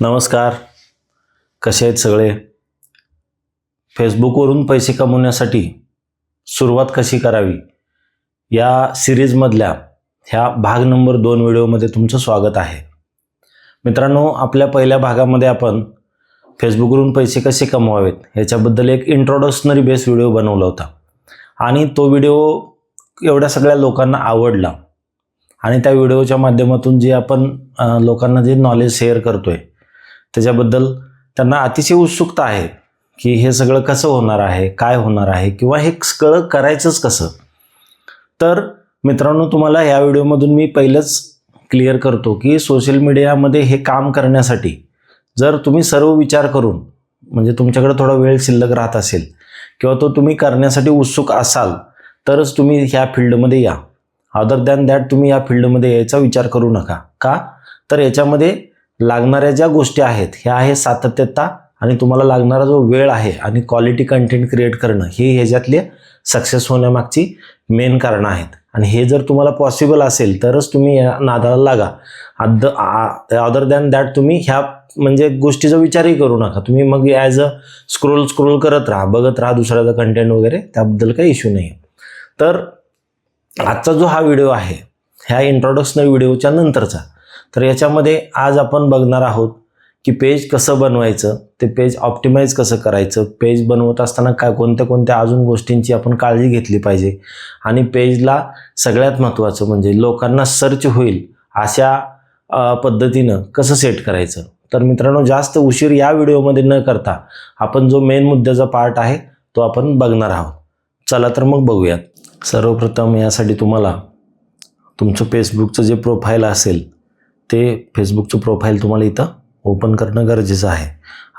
नमस्कार. कसे आहेत सगळे? फेसबुकवरून पैसे कमवण्यासाठी सुरुवात कशी करावी? या सिरीजमधल्या ह्या भाग नंबर दोन व्हिडिओमध्ये तुमचं स्वागत आहे. मित्रांनो आपल्या पहिल्या भागामध्ये आपण फेसबुकवरून पैसे कसे कमवावेत ह्याच्याबद्दल एक इंट्रोडक्शनरी बेस व्हिडिओ बनवला होता. आणि तो व्हिडिओ एवढ्या सगळ्या लोकांना आवडला. आणि त्या व्हिडिओच्या माध्यमातून जे आपण लोकांना जे नॉलेज शेअर करतो आहे त्याच्याबद्दल त्यांना अतिशय उत्सुकता आहे की हे सगळं कसं होणार आहे काय होणार आहे किंवा हे सगळं करायचंच कसं. तर मित्रांनो तुम्हाला या व्हिडिओमधून मी पहिलंच क्लिअर करतो की सोशल मीडियामध्ये हे काम करण्यासाठी जर तुम्ही सर्व विचार करून म्हणजे तुमच्याकडे थोडा वेळ शिल्लक राहत असेल किंवा तो तुम्ही करण्यासाठी उत्सुक असाल तरच तुम्ही ह्या फील्डमध्ये या. अदर दॅन दॅट तुम्ही या फील्डमध्ये यायचा विचार करू नका. का? तर याच्यामध्ये लागणाऱ्या ज्या गोष्टी आहेत ह्या आहे सातत्यता आणि तुम्हाला लागणारा जो वेळ आहे आणि क्वालिटी कंटेंट क्रिएट करणं ही ह्याच्यातली सक्सेस होण्यामागची मेन कारणं आहेत. आणि हे जर तुम्हाला पॉसिबल असेल तरच तुम्ही या नादाला लागा. अद अदर दॅन दॅट तुम्ही ह्या म्हणजे गोष्टीचा विचारही करू नका. तुम्ही मग ॲज अ स्क्रोल स्क्रोल करत राहा बघत राहा दुसऱ्याचा कंटेंट वगैरे त्याबद्दल काही इश्यू नाही तर आजचा जो हा व्हिडिओ आहे ह्या इंट्रोडक्शनल व्हिडिओच्या नंतरचा तर याच्यामध्ये आज आपण बघणार आहोत की पेज कसं बनवायचं ते पेज ऑप्टिमाइज कसं करायचं पेज बनवत असताना काय कोणत्या कोणत्या अजून गोष्टींची आपण काळजी घेतली पाहिजे आणि पेजला सगळ्यात महत्त्वाचं म्हणजे लोकांना सर्च होईल अशा पद्धतीनं कसं सेट करायचं. तर मित्रांनो जास्त उशीर या व्हिडिओमध्ये न करता आपण जो मेन मुद्द्याचा पार्ट आहे तो आपण बघणार आहोत. चला तर मग बघूयात. सर्वप्रथम यासाठी तुम्हाला तुमचं फेसबुकचं जे प्रोफाईल असेल ते फेसबुकचं प्रोफाईल तुम्हाला इथं ओपन करणं गरजेचं आहे.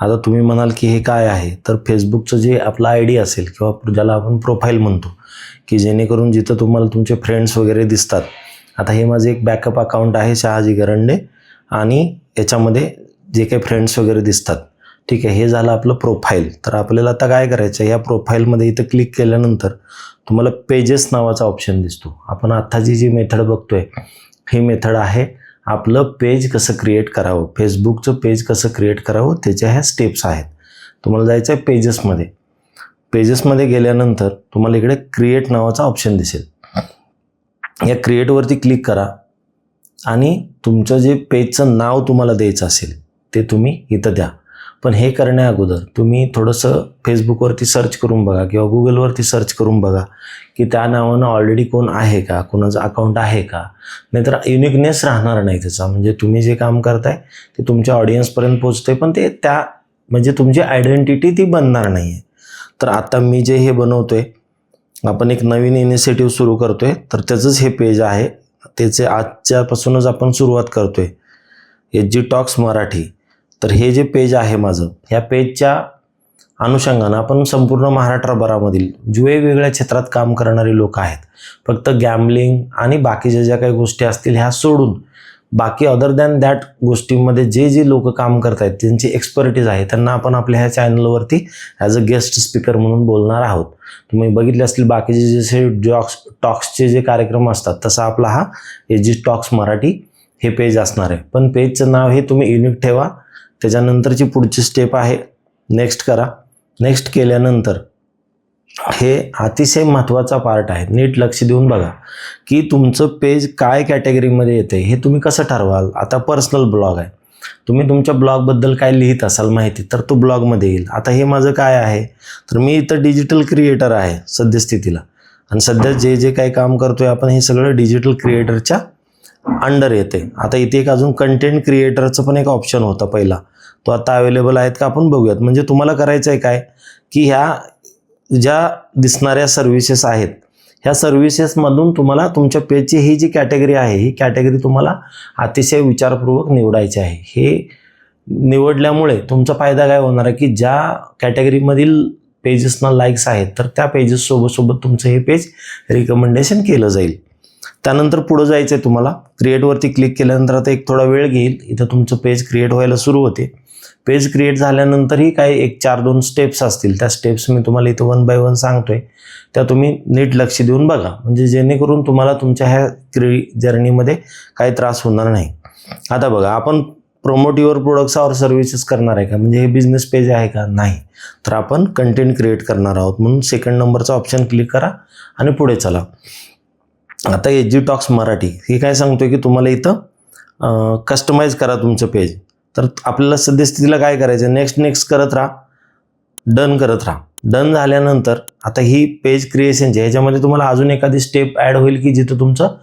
आता तुम्ही म्हणाल की हे काय आहे? तर फेसबुकचं जे आपला आय डी असेल किंवा ज्याला आपण प्रोफाईल म्हणतो की जेणेकरून जिथं तुम्हाला तुमचे फ्रेंड्स वगैरे दिसतात. आता हे माझे एक बॅकअप अकाउंट आहे शहाजी गरंडे आणि याच्यामध्ये जे काही फ्रेंड्स वगैरे दिसतात. ठीक आहे हे झालं आपलं प्रोफाईल तर आपल्याला आता काय करायचं? आहे या प्रोफाईलमध्ये इथं क्लिक केल्यानंतर तुम्हाला पेजेस नावाचा ऑप्शन दिसतो. आपण आत्ताची जी मेथड बघतोय ही मेथड आहे आपलं पेज कसं क्रिएट करावं? फेसबुकचं पेज कसं क्रिएट करावं? त्याच्या ह्या स्टेप्स आहेत. तुम्हाला जायचं आहे पेजेसमध्ये पेजेसमध्ये गेल्यानंतर तुम्हाला इकडे क्रिएट नावाचा ऑप्शन दिसेल. या क्रिएटवरती क्लिक करा आणि तुमचं जे पेजचं नाव तुम्हाला द्यायचं असेल ते तुम्ही इथं द्या. पण हे करण्या अगोदर तुम्ही थोडंसं फेसबुकवरती सर्च करून बघा किंवा गुगलवरती सर्च करून बघा की त्या नावानं ऑलरेडी कोण आहे का? कोणाचं अकाउंट आहे का? नाहीतर युनिकनेस राहणार नाही त्याचा. म्हणजे तुम्ही जे काम करताय ते तुमच्या ऑडियन्सपर्यंत पोचते पण ते त्या म्हणजे तुमची आयडेंटिटी ती बनणार नाही आहे तर आता मी जे हे बनवतो आहे आपण एक नवीन इनिशिएटिव्ह सुरू करतो आहे तर त्याचंच हे पेज आहे. त्याचे आजच्यापासूनच आपण सुरुवात करतो आहे एच जी टॉक्स मराठी. तर हे जे पेज आहे माझं ह्या पेजच्या अनुषंगानं आपण संपूर्ण महाराष्ट्रभरामधील जे वेगवेगळ्या क्षेत्रात काम करणारे लोक आहेत. फक्त गॅमलिंग आणि बाकीच्या ज्या काही गोष्टी असतील ह्या सोडून बाकी अदर दॅन दॅट गोष्टींमध्ये जे जे लोक काम करत आहेत त्यांची एक्सपर्टीज आहे त्यांना आपण आपल्या ह्या चॅनलवरती ॲज अ गेस्ट स्पीकर म्हणून बोलणार आहोत. तुम्ही बघितले असतील बाकीचे जसे जॉक्स टॉक्सचे जे कार्यक्रम असतात तसा आपला हा एजी जी टॉक्स मराठी हे पेज असणार आहे. पण पेजचं नाव हे तुम्ही युनिक ठेवा. त्याच्यानंतरची पुढची स्टेप आहे. नेक्स्ट करा. नेक्स्ट केल्यानंतर हे अतिशय महत्त्वाचा पार्ट आहे. नीट लक्ष देऊन बघा की तुमचं पेज काय कॅटेगरीमध्ये येते हे तुम्ही कसं ठरवाल? आता पर्सनल ब्लॉग आहे. तुम्ही तुमच्या ब्लॉगबद्दल काय लिहित असाल माहिती तर तो ब्लॉगमध्ये येईल. आता हे माझं काय आहे? तर मी इथं डिजिटल क्रिएटर आहे सद्यस्थितीला. आणि सध्या जे जे काही काम करतोय आपण हे सगळं डिजिटल क्रिएटरच्या अंडर येते. आता इथे एक अजून कंटेंट क्रिएटरचं पण एक ऑप्शन होता पहिला. तो आता अवेलेबल आहेत का आपण बघूयात. म्हणजे तुम्हाला करायचं आहे काय? की ह्या ज्या दिसणाऱ्या सर्व्हिसेस आहेत ह्या सर्व्हिसेसमधून तुम्हाला तुमच्या पेजची ही जी कॅटेगरी आहे ही कॅटेगरी तुम्हाला अतिशय विचारपूर्वक निवडायची आहे. हे निवडल्यामुळे तुमचा फायदा काय होणार आहे की ज्या कॅटेगरीमधील पेजेसना लाईक्स आहेत तर त्या पेजेससोबतसोबत तुमचं हे पेज रिकमेंडेशन केलं जाईल. त्यानंतर पुढं जायचं आहे तुम्हाला क्रिएटवरती क्लिक केल्यानंतर आता एक थोडा वेळ घेईल. इथं तुमचं पेज क्रिएट व्हायला सुरू होते. पेज क्रिएट झाल्यानंतरही काही एक चार दोन स्टेप्स असतील. त्या स्टेप्स मी तुम्हाला इथं वन बाय वन सांगतोय. त्या तुम्ही नीट लक्ष देऊन बघा. म्हणजे जेणेकरून तुम्हाला तुमच्या ह्या क्रि जर्नीमध्ये काही त्रास होणार नाही. आता बघा आपण प्रोमोट युअर प्रोडक्ट्स और सर्व्हिसेस करणार आहे का? म्हणजे हे बिझनेस पेज आहे का? नाही. तर आपण कंटेंट क्रिएट करणार आहोत. म्हणून सेकंड नंबरचा ऑप्शन क्लिक करा आणि पुढे चला. आता एच जी टॉक्स मराठी. हे काय सांगतोय की तुम्हाला इथं कस्टमाइज करा तुमचं पेज तर आपल्याला सद्यस्थितीला काय करायचं? नेक्स्ट नेक्स्ट करत राहा. डन करत राहा. डन झाल्यानंतर आता ही पेज क्रिएशनची ह्याच्यामध्ये तुम्हाला अजून एखादी स्टेप ॲड होईल की जिथं तुमचं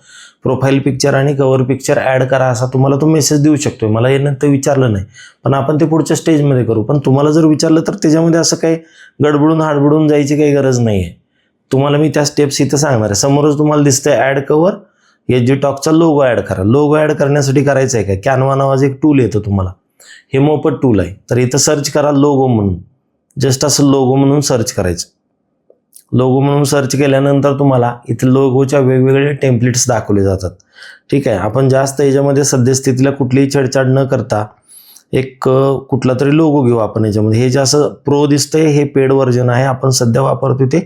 प्रोफाईल पिक्चर आणि कवर पिक्चर ॲड करा असा तुम्हाला तो मेसेज देऊ शकतो मला हे नंतर विचारलं नाही. पण आपण ते पुढच्या स्टेजमध्ये करू. पण तुम्हाला जर विचारलं तर त्याच्यामध्ये असं काही गडबडून हाडबडून जायची काही गरज नाही आहे तुम्हाला मी त्या स्टेप्स इथं सांगणार आहे. समोरच तुम्हाला दिसतंय ॲड कवर एच जी टॉकचा लोगो ॲड करा. लोगो ॲड करण्यासाठी करायचं आहे का? कॅनवा नावाचं एक टूल येतं तुम्हाला. हे मोफत टूल आहे. तर इथं सर्च करा लोगो म्हणून. जस्ट असं लोगो म्हणून सर्च करायचं. लोगो म्हणून सर्च केल्यानंतर तुम्हाला इथे लोगोच्या वेगवेगळे टेम्पलेट्स दाखवले जातात. ठीक आहे? आपण जास्त याच्यामध्ये सद्यस्थितीला कुठलीही छेडछाड न करता एक कुठला तरी लोगो घेऊ आपण याच्यामध्ये. हे जे असं प्रो दिसतंय हे पेड व्हर्जन आहे. आपण सध्या वापरतो ते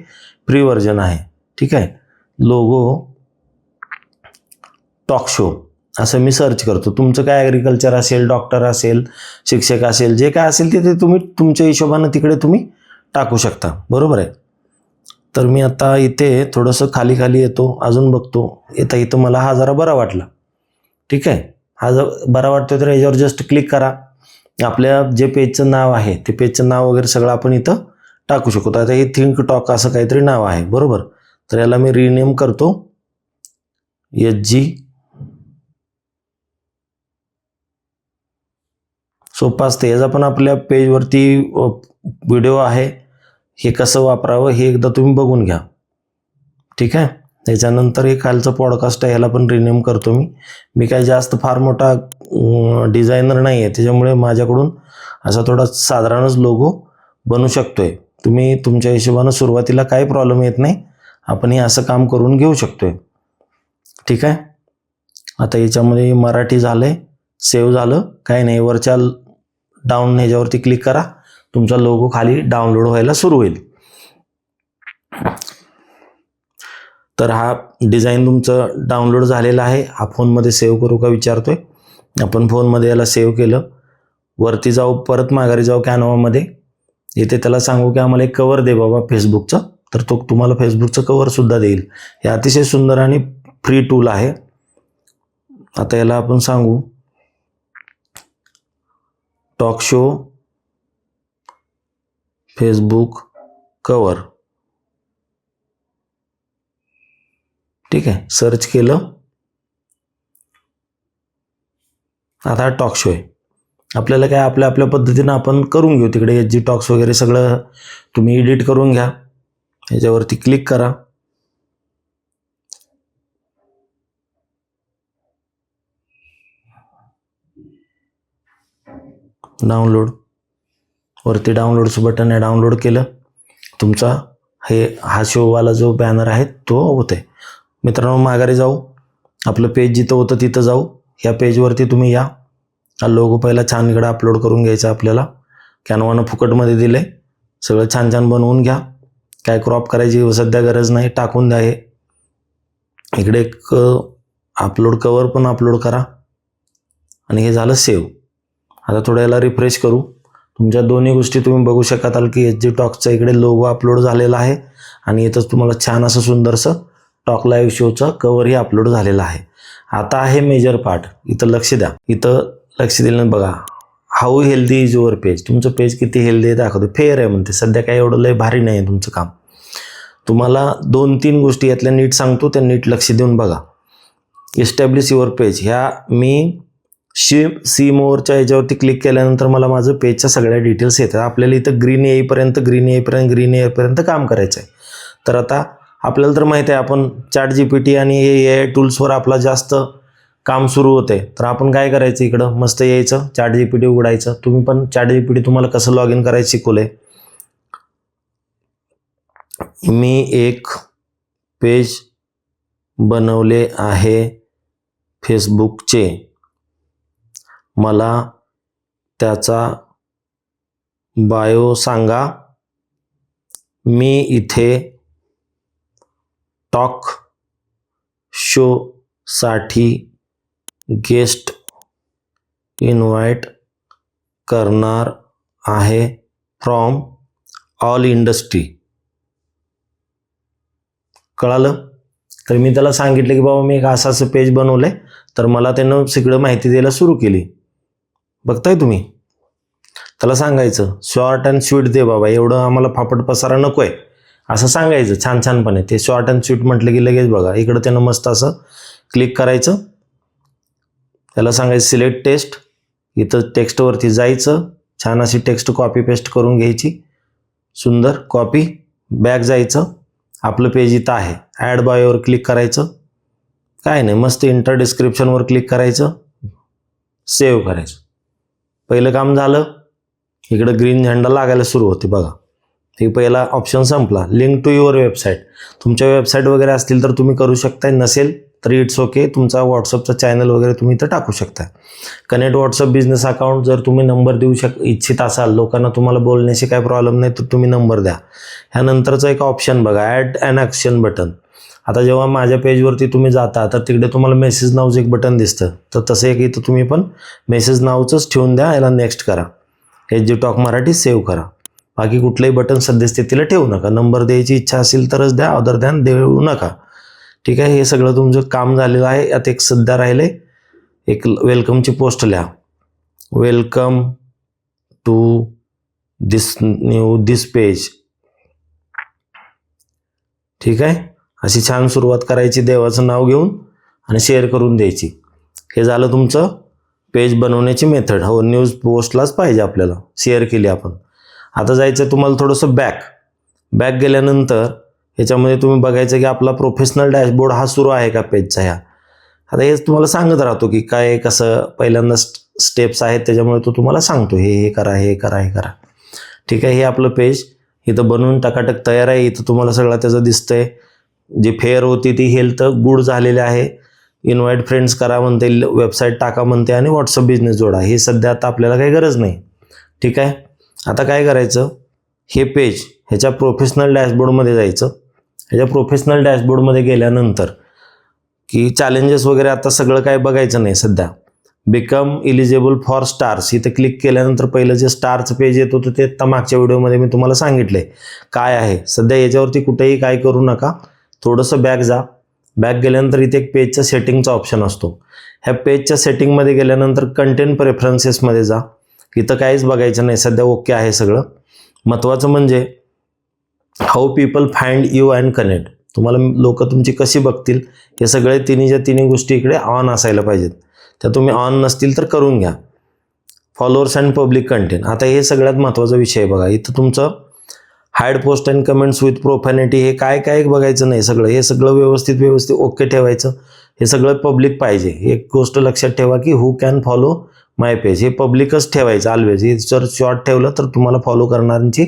फ्री व्हर्जन आहे. ठीक आहे? लोगो टॉक शो असं मी सर्च करतो. तुमचं काय ॲग्रिकल्चर असेल डॉक्टर असेल शिक्षक असेल जे काय असेल ते ते तुम्ही तुमच्या हिशोबानं तिकडे तुम्ही टाकू शकता. बरोबर आहे? तर मी आता इथे थोडंसं खाली खाली येतो अजून बघतो. येता इथं मला हा जरा बरा वाटला. ठीक आहे? हा जर बरा वाटतो तर याच्यावर जस्ट क्लिक करा. आपल्या जे पेजचं नाव आहे ते पेजचं नाव वगैरे सगळं आपण इथं टाकू शकतो. आता हे थिंक टॉक असं काहीतरी नाव आहे. बरोबर? तर याला मी रिनेम करतो. एच जी सोपं असतं. याचा पण आपल्या पेजवरती व्हिडिओ आहे. हे कसं वापरावं हे एकदा तुम्ही बघून घ्या. ठीक आहे? त्याच्यानंतर हे खालचं पॉडकास्ट आहे ह्याला पण रिनेम करतो मी. मी काय जास्त फार मोठा डिझायनर नाही आहे त्याच्यामुळे माझ्याकडून असा थोडा साधारणच लोगो बनू शकतो आहे तुम्ही तुमच्या हिशोबानं सुरुवातीला काही प्रॉब्लेम येत नाही. आपण हे असं काम करून घेऊ शकतो आहे ठीक आहे? आता याच्यामध्ये मराठी झालं आहे सेव्ह झालं. काही नाही वरच्या डाऊन ह्याच्यावरती क्लिक करा. तुमचा लोगो खाली डाउनलोड व्हायला सुरू होईल. तर हा डिझाईन तुमचं डाउनलोड झालेला आहे. हा फोनमध्ये सेव्ह करू का विचारतोय. आपण फोनमध्ये याला सेव्ह केलं. वरती जाऊ परत माघारी जाऊ कॅनवामध्ये इथे त्याला सांगू की आम्हाला एक कवर दे बाबा फेसबुकचं तर तो तुम्हाला फेसबुकचं कवरसुद्धा देईल. हे अतिशय सुंदर आणि फ्री टूल आहे. आता याला आपण सांगू. Talk show Facebook cover. ठीक आहे सर्च केलं. आता हा टॉक शो आहे. आपल्याला काय आपल्या आपल्या पद्धतीनं आपण करून घेऊ. तिकडे एच जी टॉक्स वगैरे सगळं तुम्ही एडिट करून घ्या. याच्यावरती क्लिक करा. डाउनलोड. वरती डाउनलोडचं बटन आहे डाउनलोड केलं. तुमचा हे हा शोवाला जो बॅनर आहे तो होत आहे मित्रांनो माघारी जाऊ. आपलं पेज जिथं होतं तिथं जाऊ. या पेजवरती तुम्ही या. हा लोगो पहिला छान इकडे अपलोड करून घ्यायचा आपल्याला. कॅनवानं फुकटमध्ये दिलं आहे सगळं छान छान बनवून घ्या. काय क्रॉप करायची सध्या गरज नाही टाकून द्या हे. इकडे एक अपलोड कवर पण अपलोड करा. आणि हे झालं सेव्ह आता थोडं याला रिफ्रेश करू. तुमच्या दोन्ही गोष्टी तुम्ही बघू शकाल की एच जी टॉकचा इकडे लोगो अपलोड झालेला आहे आणि इथंच तुम्हाला छान असं सुंदरसं टॉक लाईव्ह शोचं कवरही अपलोड झालेलं आहे. आता आहे मेजर पार्ट इथं लक्ष द्या. इथं लक्ष दिलं बघा. How healthy is your page तुमचं पेज किती हेल्दी आहे दाखवतो. फेअर आहे म्हणते. सध्या काही एवढं लय भारी नाही आहे तुमचं काम. तुम्हाला दोन तीन गोष्टी यातल्या नीट सांगतो त्या नीट लक्ष देऊन बघा. इस्टॅब्लिश युअर पेज ह्या मी शी सी मोरच्या याच्यावरती क्लिक केल्यानंतर मला माझं पेजच्या सगळ्या डिटेल्स येतात. आपल्याला इथं ग्रीन येईपर्यंत ग्रीन येईपर्यंत ग्रीन येईपर्यंत काम करायचं आहे. तर आता आपल्याला तर माहिती आहे आपण चॅट जी पी टी आणि ए आय टूल्सवर आपला जास्त काम सुरू होते तर आपण काय करायचं इकडं? मस्त यायचं चॅट जी पी टी उघडायचं. तुम्ही पण चॅट जी पी टी तुम्हाला कसं लॉग इन करायचं शिकवलं मी एक पेज बनवले आहे फेसबुकचे मला त्याचा बायो सांगा. मी इथे टॉक शोसाठी गेस्ट इन्व्हाइट करणार आहे फ्रॉम ऑल इंडस्ट्री कळालं? तर मी त्याला सांगितलं की बाबा मी एक असं असं पेज बनवलं आहे तर मला त्यानं सगळं माहिती द्यायला सुरू केली. बघताय तुम्ही? त्याला सांगायचं शॉर्ट अँड स्वीट दे बाबा एवढं आम्हाला फापट पसारा नको आहे असं सांगायचं छान छानपणे ते शॉर्ट अँड स्वीट म्हटलं की लगेच बघा. इकडं त्यानं मस्त असं क्लिक करायचं. त्याला सांगायचं सिलेक्ट टेस्ट इथं टेक्स्टवरती जायचं. छान अशी टेक्स्ट कॉपी पेस्ट करून घ्यायची. सुंदर कॉपी बॅग जायचं. आपलं पेज इथं आहे. ॲड बायोवर क्लिक करायचं. काय नाही मस्त इंटर डिस्क्रिप्शनवर क्लिक करायचं. सेव्ह करायचं. पहिलं काम झालं. इकडं ग्रीन झेंडा लागायला सुरू होते बघा. हे पहिला ऑप्शन संपला. लिंक टू युअर वेबसाईट तुमच्या वेबसाईट वगैरे असतील तर तुम्ही करू शकताय. नसेल तर इट्स ओके तुमचा व्हॉट्सअपचा चॅनल वगैरे तुम्ही इथं टाकू शकता कनेक्ट व्हॉट्सअप बिझनेस अकाउंट जर तुम्ही नंबर देऊ शक इच्छित असाल लोकांना तुम्हाला बोलण्याशी काय प्रॉब्लेम नाही तर तुम्ही नंबर द्या. ह्यानंतरचं एक ऑप्शन बघा. ॲड अँड ॲक्शन बटन आता जेव्हा माझ्या पेजवरती तुम्ही जाता तर तिकडे तुम्हाला मेसेज नावचं एक बटन दिसतं. तर तसं एक इथं तुम्ही पण मेसेज नावचंच ठेवून द्या याला नेक्स्ट करा. H G talk Marathi save करा. बाकी कुठलंही बटन सद्यस्थितीला ठेवू नका. नंबर द्यायची इच्छा असेल तरच द्या अदर द्यान देऊ नका. ठीक आहे? हे सगळं तुमचं काम झालेलं आहे. यात एक सध्या राहिले एक वेलकमची पोस्ट लिहा. Welcome to this new this page ठीक आहे? अशी छान सुरुवात करायची देवाचं नाव घेऊन आणि शेअर करून द्यायची. हे झालं तुमचं पेज बनवण्याची मेथड हो न्यूज पोस्टलाच पाहिजे आपल्याला. शेअर केली आपण. आता जायचं तुम्हाला थोडंसं बॅक बॅक गेल्यानंतर ह्याच्यामध्ये तुम्ही बघायचं की आपला प्रोफेशनल डॅशबोर्ड हा सुरू आहे का पेजचा ह्या? आता हेच तुम्हाला सांगत राहतो की काय कसं पहिल्यांदा स्टेप्स आहेत त्याच्यामुळे तो तुम्हाला सांगतो. हे हे करा हे करा हे करा. ठीक आहे हे आपलं पेज इथं बनवून टकाटक तयार आहे. इथं तुम्हाला सगळं त्याचं दिसतंय. जी फेअर होती ती हेल्थ गुड झालेली आहे. इन्व्हाइट फ्रेंड्स करा म्हणते वेबसाईट टाका म्हणते आणि व्हॉट्सअप बिझनेस जोडा. हे सध्या आता आपल्याला काही गरज नाही. ठीक आहे? आता काय करायचं? हे पेज ह्याच्या प्रोफेशनल डॅशबोर्डमध्ये जायचं. ह्याच्या प्रोफेशनल डॅशबोर्डमध्ये गेल्यानंतर की चॅलेंजेस वगैरे आता सगळं काय बघायचं नाही सध्या. बिकम इलिजिबल फॉर स्टार्स इथं क्लिक केल्यानंतर पहिलं जे स्टारचं पेज येत होतं ते आत्ता मागच्या व्हिडिओमध्ये मी तुम्हाला सांगितले काय आहे? सध्या याच्यावरती कुठेही काय करू नका. थोडंसं बॅक जा. बॅक गेल्यानंतर इथे एक पेजच्या सेटिंगचा ऑप्शन असतो. ह्या पेजच्या सेटिंगमध्ये गेल्यानंतर कंटेंट प्रेफरन्सेसमध्ये जा. इथं काहीच बघायचं नाही. सध्या ओके आहे सगळं. महत्त्वाचं म्हणजे how people find you and connect तुम्हाला लोक तुमची कशी बघतील हे सगळे तिन्हीच्या तिन्ही गोष्टी इकडे ऑन असायला पाहिजेत. त्या तुम्ही ऑन नसतील तर करून घ्या. फॉलोअर्स अँड पब्लिक कंटेंट आता हे सगळ्यात महत्त्वाचा विषय आहे बघा. इथं तुमचं hide post and comments with profanity हे काय काय बघायचं नाही सगळं. हे सगळं व्यवस्थित व्यवस्थित ओके ठेवायचं. हे सगळं पब्लिक पाहिजे. एक गोष्ट लक्षात ठेवा की who can follow my page हे पब्लिकच ठेवायचं ऑलवेज हे जर शॉर्ट ठेवलं तर तुम्हाला फॉलो करणाऱ्यांची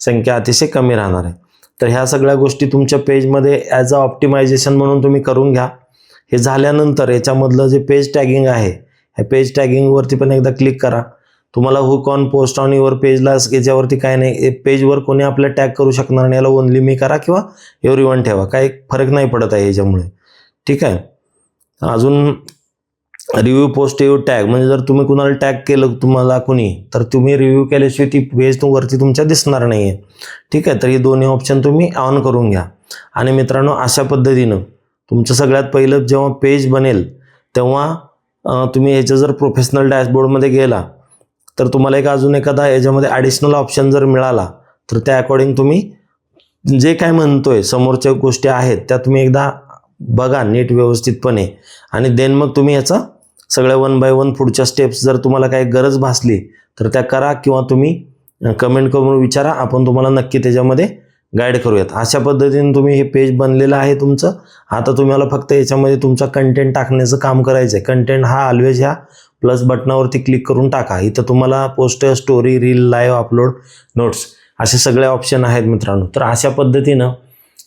संख्या अतिशय कमी राहणार आहे. तर ह्या सगळ्या गोष्टी तुमच्या पेजमध्ये ॲज अ ऑप्टिमायझेशन म्हणून तुम्ही करून घ्या. हे झाल्यानंतर याच्यामधलं जे पेज टॅगिंग आहे ह्या पेज टॅगिंगवरती पण एकदा क्लिक करा. तुम्हाला hook on post on your पेजला याच्यावरती काय नाही. पेजवर कोणी आपल्या टॅग करू शकणार नाही. याला ओनली मी करा किंवा एव्हरी वन ठेवा. काय फरक नाही पडत आहे याच्यामुळे. ठीक आहे? अजून रिव्ह्यू पोस्ट येऊ टॅग म्हणजे जर तुम्ही कुणाला टॅग केलं तुम्हाला कुणी तर तुम्ही रिव्ह्यू केल्याशिवाय ती पेज वरती तुमच्या दिसणार नाही आहे ठीक आहे? तर हे दोन्ही ऑप्शन तुम्ही ऑन करून घ्या. आणि मित्रांनो अशा पद्धतीनं तुमचं सगळ्यात पहिलं जेव्हा पेज बनेल तेव्हा तुम्ही याचं जर प्रोफेशनल डॅशबोर्डमध्ये गेला तर तुम्हाला एक अजून एखादा याच्यामध्ये ॲडिशनल ऑप्शन जर मिळाला तर त्या अकॉर्डिंग तुम्ही जे काय म्हणतोय समोरच्या गोष्टी आहेत त्या तुम्ही एकदा बघा नीट व्यवस्थितपणे. आणि देन मग तुम्ही याचा सगळ्या वन बाय वन पुढच्या स्टेप्स जर तुम्हाला काही गरज भासली तर त्या करा किंवा तुम्ही कमेंट करून विचारा. आपण तुम्हाला नक्की त्याच्यामध्ये गाईड करूयात. अशा पद्धतीने तुम्ही हे पेज बनलेलं आहे तुमचं. आता तुम्हाला फक्त याच्यामध्ये तुमचा कंटेंट टाकण्याचं काम करायचं आहे कंटेंट हा ऑलवेज ह्या प्लस बटनावरती क्लिक करून टाका. इथं तुम्हाला post story reel live upload notes असे सगळे ऑप्शन आहेत मित्रांनो. तर अशा पद्धतीनं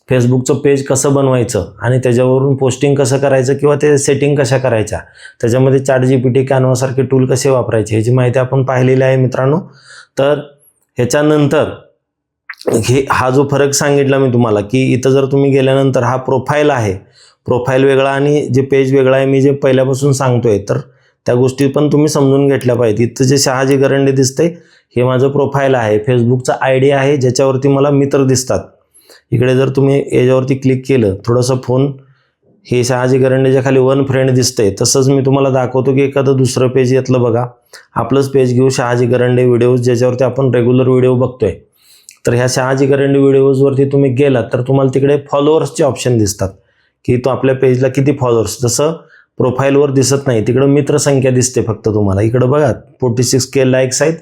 फेसबुकचं पेज कसं बनवायचं आणि त्याच्यावरून पोस्टिंग कसं करायचं किंवा ते सेटिंग कशा करायच्या त्याच्यामध्ये चाट जी पी टी कॅनवासारखे टूल कसे वापरायचे ह्याची माहिती आपण पाहिलेली आहे मित्रांनो. तर ह्याच्यानंतर हे हा जो फरक सांगितला मी तुम्हाला की इथं जर तुम्ही गेल्यानंतर हा प्रोफाईल आहे प्रोफाईल वेगळा आणि जे पेज वेगळा आहे मी जे पहिल्यापासून सांगतोय तर त्या गोष्टी पण तुम्ही समजून घेतल्या पाहिजे इथं जे शहाजी गरंडे दिसते हे माझं प्रोफाईल आहे. फेसबुकचा आय डी आहे ज्याच्यावरती मला मित्र दिसतात. इकडे जर तुम्ही याच्यावरती क्लिक केलं थोडंसं फोन हे शहाजी गरंडेच्या खाली वन फ्रेंड दिसते तसंच मी तुम्हाला दाखवतो की एखादं दुसरं पेज यातलं बघा. आपलंच पेज घेऊ शहाजी गरंडे व्हिडिओज ज्याच्यावरती आपण रेग्युलर व्हिडिओ बघतोय. तर ह्या शहाजी गरंडे व्हिडिओजवरती तुम्ही गेलात तर तुम्हाला तिकडे फॉलोअर्सचे ऑप्शन दिसतात. की तो आपल्या पेजला किती फॉलोअर्स जसं प्रोफाईलवर दिसत नाही. तिकडं मित्रसंख्या दिसते फक्त तुम्हाला. इकडं बघा फोर्टी सिक्स के लाईक्स आहेत.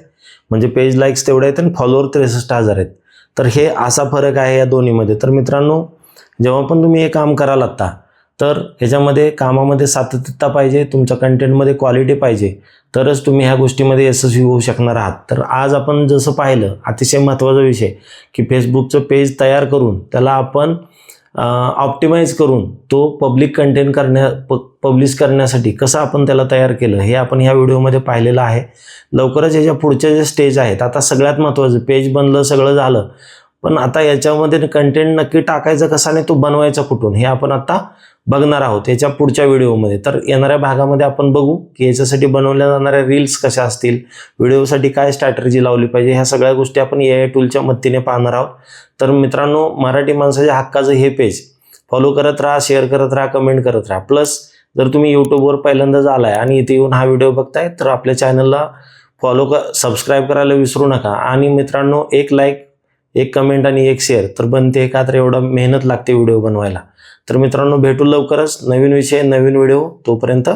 म्हणजे पेज लाईक्स तेवढे आहेत आणि फॉलोअर त्रेसष्ट हजार आहेत. तर हे असा फरक आहे या दोन्हीमध्ये. तर मित्रांनो जेव्हा पण तुम्ही हे काम कराल आत्ता तर ह्याच्यामध्ये कामामध्ये सातत्यता पाहिजे तुमच्या कंटेंटमध्ये क्वालिटी पाहिजे. तरच तुम्ही ह्या गोष्टीमध्ये यशस्वी होऊ शकणार आहात. तर आज आपण जसं पाहिलं अतिशय महत्त्वाचा विषय की फेसबुकचं पेज तयार करून त्याला आपण ऑप्टिमाइज करून तो पब्लिक कंटेंट करण्या प पब्लिश करण्यासाठी कसं आपण त्याला तयार केलं हे आपण ह्या व्हिडिओमध्ये पाहिलेलं आहे. लवकरच याच्या पुढच्या ज्या स्टेज आहेत आता सगळ्यात महत्त्वाचं पेज बनलं सगळं झालं पण आता याच्यामध्ये कंटेंट नक्की टाकायचं कसा आणि तो बनवायचा कुठून हे आपण आता बघणार आहोत याच्या पुढच्या व्हिडिओमध्ये. तर येणाऱ्या भागामध्ये आपण बघू की याच्यासाठी बनवल्या जाणाऱ्या रील्स कशा असतील व्हिडिओसाठी काय स्ट्रॅटर्जी लावली पाहिजे ह्या सगळ्या गोष्टी आपण ए आय टूलच्या मदतीने पाहणार आहोत. तर मित्रांनो मराठी माणसाच्या हक्काचं हे पेज फॉलो करत राहा शेअर करत राहा कमेंट करत राहा. प्लस जर तुम्ही यूट्यूबवर पहिल्यांदाच आलाय आणि इथे येऊन हा व्हिडिओ बघताय तर आपल्या चॅनलला फॉलो क सबस्क्राईब करायला विसरू नका. आणि मित्रांनो एक लाईक एक कमेंट आणि एक शेअर तर बनते का तर एवढं मेहनत लागते व्हिडिओ बनवायला. तर मित्रांनो भेटू लवकरच नवीन विषय नवीन व्हिडिओ. तोपर्यंत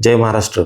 जय महाराष्ट्र.